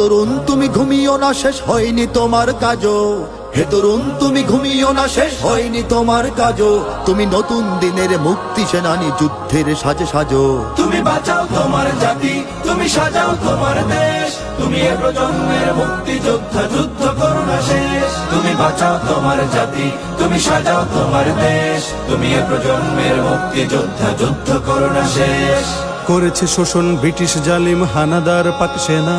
তরুণ তুমি ঘুমিও না শেষ হয়নি তোমার কাজও। হে তরুণ তুমি ঘুমিও না শেষ হয়নি তোমার কাজও। তুমি নতুন দিনের মুক্তি সেনানি যুদ্ধের সাজে সাজো। তুমি বাঁচাও তোমার জাতি তুমি সাজাও তোমার দেশ। তুমি এ প্রজন্মের মুক্তি যোদ্ধা যুদ্ধ করো না শেষ। তুমি বাঁচাও তোমার জাতি তুমি সাজাও তোমার দেশ। তুমি এ প্রজন্মের মুক্তি যোদ্ধা যুদ্ধ করো না শেষ। করেছে শোষণ ব্রিটিশ জালিম হানাদার পাক সেনা।